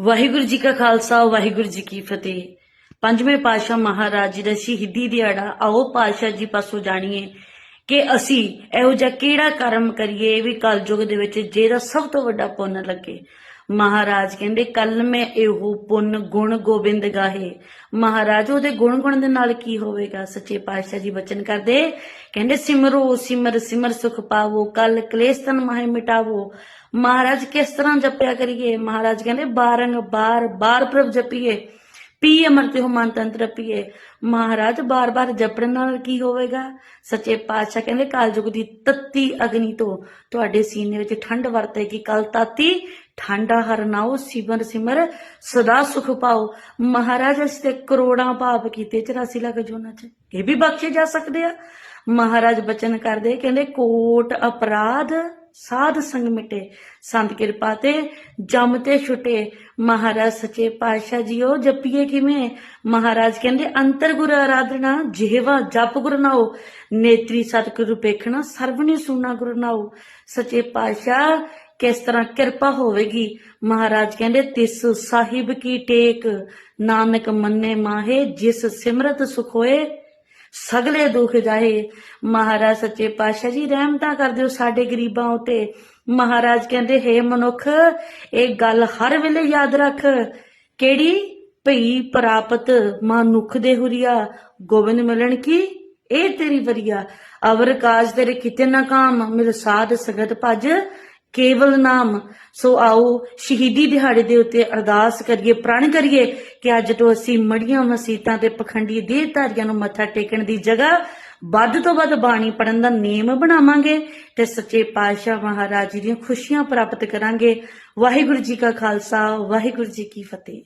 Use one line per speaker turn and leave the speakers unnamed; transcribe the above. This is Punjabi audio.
ਵਾਹਿਗੁਰੂ ਜੀ ਕਾ ਖਾਲਸਾ, ਵਾਹਿਗੁਰੂ ਜੀ ਕੀ ਫਤਿਹ। ਪੰਜਵੇਂ ਪਾਤਸ਼ਾਹ ਮਹਾਰਾਜ ਜੀ ਦਾ ਸ਼ਹੀਦੀ ਦਿਹਾੜਾ, ਆਓ ਪਾਤਸ਼ਾਹ ਜੀ ਪਾਸੋਂ ਜਾਣੀਏ ਕਿ ਅਸੀਂ ਇਹੋ ਜਿਹਾ ਕਿਹੜਾ ਕਰਮ ਕਰੀਏ ਵੀ ਕਲਯੁਗ ਦੇ ਵਿੱਚ ਜਿਹਦਾ ਸਭ ਤੋਂ ਵੱਡਾ ਪੁੰਨ ਲੱਗੇ। ਮਹਾਰਾਜ ਕਹਿੰਦੇ, ਕੱਲ ਮੈਂ ਇਹੋ ਪੁੰਨ ਗੁਣ ਗੋਬਿੰਦ ਗਾਹੇ। ਮਹਾਰਾਜ, ਉਹਦੇ ਗੁਣ ਗੁਣ ਦੇ ਨਾਲ ਕੀ ਹੋਵੇਗਾ? ਸੱਚੇ ਪਾਤਸ਼ਾਹ ਜੀ ਬਚਨ ਕਰਦੇ, ਕਹਿੰਦੇ, ਸਿਮਰੋ, ਸਿਮਰ ਸਿਮਰ ਸੁਖ ਪਾਵੋ, ਕੱਲ ਕਲੇਸ਼ ਤਨ ਮਾਹੇ ਮਿਟਾਵੋ। ਮਹਾਰਾਜ ਕਿਸ ਤਰ੍ਹਾਂ ਜਪਿਆ ਕਰੀਏ? ਮਹਾਰਾਜ ਕਹਿੰਦੇ, ਬਾਰੰਗ ਬਾਰ ਬਾਰ ਪ੍ਰਭ ਜਪੀਏ। ਪੀ ਅਮਰਤ ਹੋ ਮਨ ਪੀਏ। ਮਹਾਰਾਜ ਬਾਰ-ਬਾਰ ਜਪਣ ਨਾਲ ਕੀ ਹੋਵੇਗਾ? ਸੱਚੇ ਪਾਤਸ਼ਾਹ ਕਹਿੰਦੇ ਕਾਲਯੁਗ ਦੀ ਤੱਤੀ ਅਗਨੀ ਤੋਂ ਤੁਹਾਡੇ ਸੀਨੇ ਵਿੱਚ ਠੰਡ ਵਰਤੇਗੀ। ਕਲ ਤਾਤੀ, ਠੰਡਾ ਹਰਨਾਓ ਸਿਮਰ ਸਿਮਰ, ਸਦਾ ਸੁਖ ਪਾਓ। ਮਹਾਰਾਜ ਅਸੀਂ ਤੇ ਕਰੋੜਾਂ ਪਾਪ ਕੀਤੇ 84 ਲੱਖ ਜੋਨਾਂ ਚ। ਇਹ ਵੀ ਬਖਸ਼ੇ ਜਾ ਸਕਦੇ ਆ। ਮਹਾਰਾਜ ਬਚਨ ਕਰਦੇ, ਕਹਿੰਦੇ, ਕੋਟ ਅਪਰਾਧ ਸਾਧ ਸੰਗ ਮਿਟੇ, ਸੰਤ ਕਿਰਪਾ ਤੇ, ਜਮ ਤੇ ਛੁਟੇ। ਮਹਾਰਾਜ ਸੱਚੇ ਪਾਤਸ਼ਾਹ ਜੀਓ, ਜਪੀਏ ਕਿਵੇਂ? ਮਹਾਰਾਜ ਕਹਿੰਦੇ, ਅੰਤਰ ਗੁਰ ਆਰਾਧਨਾ, ਜਿਹਵਾ ਜਪ ਗੁਰ ਨਾਓ ਨੇਤਰੀ ਸਤਿਗੁਰੂ ਪੇਖਣਾ ਸਰਵਣੀ ਸੁਣਾ ਗੁਰ ਨਾਓ ਸੱਚੇ ਪਾਤਸ਼ਾਹ, ਕਿਸ ਤਰ੍ਹਾਂ ਕਿਰਪਾ ਹੋਵੇਗੀ? ਮਹਾਰਾਜ ਕਹਿੰਦੇ, ਤਿਸ ਸਾਹਿਬ ਕੀ ਟੇਕ? ਨਾਨਕ ਮੰਨੇ ਮਾਹੇ, ਜਿਸ ਸਿਮਰਤ ਸੁਖ ਹੋਏ ਸਗਲੇ ਦੁੱਖ ਜਾਏ ਮਹਾਰਾਜ ਸੱਚੇ ਪਾਤਸ਼ਾਹ ਜੀ ਰਹਿਮਤਾਂ ਕਰ ਦਿਓ ਸਾਡੇ ਗਰੀਬਾਂ ਉਤੇ। ਮਹਾਰਾਜ ਕਹਿੰਦੇ, ਹੈ ਮਨੁੱਖ, ਇਹ ਗੱਲ ਹਰ ਵੇਲੇ ਯਾਦ ਰੱਖ। ਕਿਹੜੀ? ਭਈ ਪ੍ਰਾਪਤ ਮਨੁੱਖ ਦੇ ਹੁਰੀਆ। ਗੋਬਿੰਦ ਮਿਲਣ ਕੀ? ਇਹ ਤੇਰੀ ਵਰੀਆ। ਅਵਰ ਕਾਜ ਤੇਰੇ ਕਿਤੇ ਨਾ ਕਾਮ। ਮੇਰੇ ਸਾਧ ਸਗਤ ਭਜ ਕੇਵਲ ਨਾਮ। ਸੋ ਆਓ ਸ਼ਹੀਦੀ ਦਿਹਾੜੇ ਦੇ ਉੱਤੇ ਅਰਦਾਸ ਕਰੀਏ, ਪ੍ਰਣ ਕਰੀਏ ਕਿ ਅੱਜ ਤੋਂ ਅਸੀਂ ਮੜੀਆਂ ਮਸੀਤਾਂ ਤੇ ਪਖੰਡੀ ਦੇਹਧਾਰੀਆਂ ਨੂੰ ਮੱਥਾ ਟੇਕਣ ਦੀ ਜਗ੍ਹਾ ਵੱਧ ਤੋਂ ਵੱਧ ਬਾਣੀ ਪੜਨ ਦਾ ਨੇਮ ਬਣਾਵਾਂਗੇ ਤੇ ਸੱਚੇ ਪਾਤਸ਼ਾਹ ਮਹਾਰਾਜ ਜੀ ਦੀਆਂ ਖੁਸ਼ੀਆਂ ਪ੍ਰਾਪਤ ਕਰਾਂਗੇ। ਵਾਹਿਗੁਰੂ ਜੀ ਕਾ ਖਾਲਸਾ, ਵਾਹਿਗੁਰੂ ਜੀ ਕੀ ਫਤਿਹ।